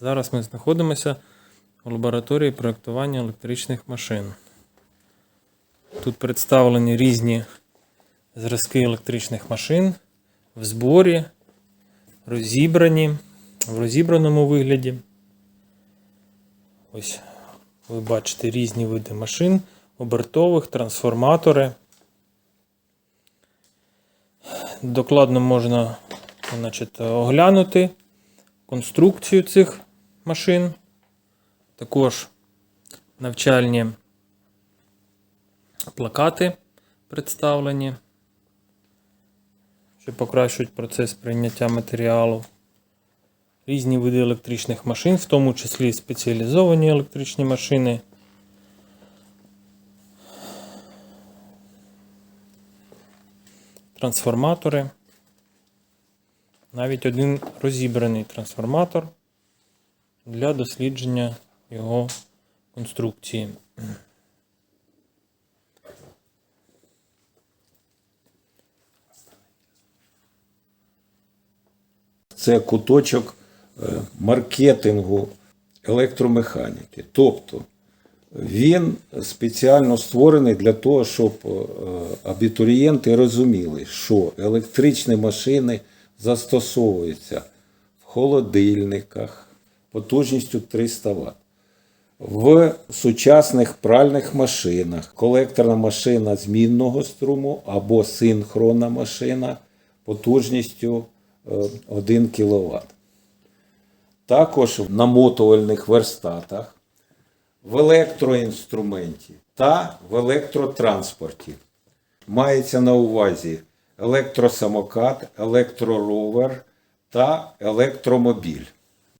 Зараз ми знаходимося у лабораторії проєктування електричних машин. Тут представлені різні зразки електричних машин в зборі, розібрані, в розібраному вигляді. Ось ви бачите різні види машин, обертових, трансформатори. Докладно можна значить, оглянути конструкцію цих машин, також навчальні плакати представлені, що покращують процес прийняття матеріалу. Різні види електричних машин, в тому числі спеціалізовані електричні машини. Трансформатори. Навіть один розібраний трансформатор для дослідження його конструкції. це куточок е, маркетингу електромеханіки. Тобто він спеціально створений для того, щоб е, абітурієнти розуміли, що електричні машини застосовуються в холодильниках потужністю 300 Вт. В сучасних пральних машинах колекторна машина змінного струму або синхронна машина потужністю е, 1 кВт. Також в намотувальних верстатах, в електроінструменті та в електротранспорті. Мається на увазі електросамокат, електроровер та електромобіль.